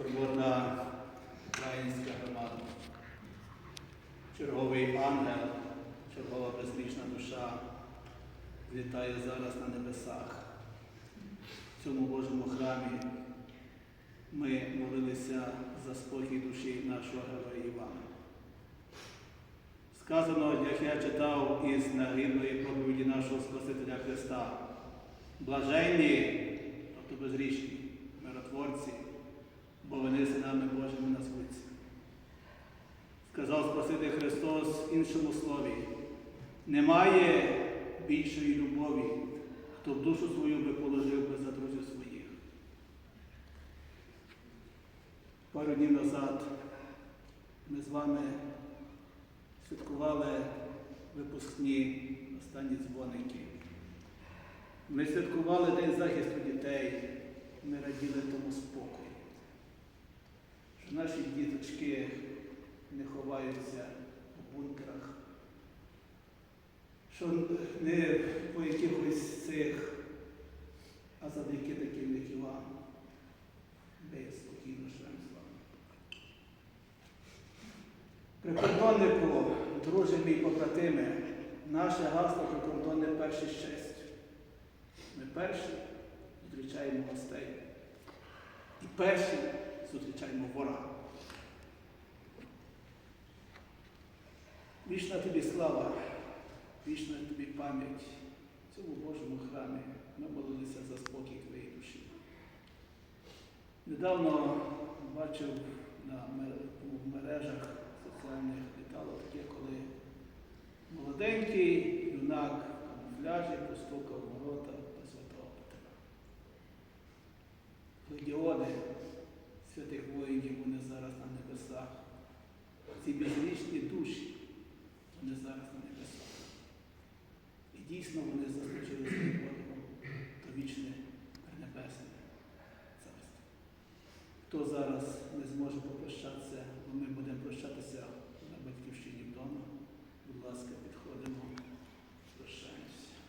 скорботна українська громада. Черговий ангел, чергова безгрішна душа злітає зараз на небесах. В цьому Божому храмі ми молилися за спокій душі нашого героя Івана. Сказано, як я читав із нагибної проповіді нашого Спасителя Христа, блаженні, тобто безрічні, миротворці, бо вони синами Божими назвуться. Сказав Спаситель Христос в іншому слові, немає більшої любові, хто душу свою би положив би за друзів своїх. Пару днів назад ми з вами святкували випускні останні дзвоники. Ми святкували День захисту дітей, ми раділи тому спокою, наші діточки не ховаються у бункерах, що не по якихось цих, а завдяки таким, як Іван, ми спокійно живемо з вами. Прикордоннику, друже мій побратиме, наше гасло прикордонне перше щастя. Ми перші зустрічаємо гостей. І перші зустрічаємо ворога. Вічна тобі слава, вічна тобі пам'ять. В цьому Божому храмі ми молилися за спокій твоєї душі. Недавно бачив на у мережах соціальних літало таке, коли молоденький юнак в камуфляжі постукав ворота до святого Петра. Легіони святих воїнів, вони зараз на небесах. Ці безрічні душі, вони зараз на небесах. І дійсно вони зустрічили своїм Богом до вічне Небесне Царство. Хто зараз не зможе попрощатися, бо ми будемо прощатися на батьківщині.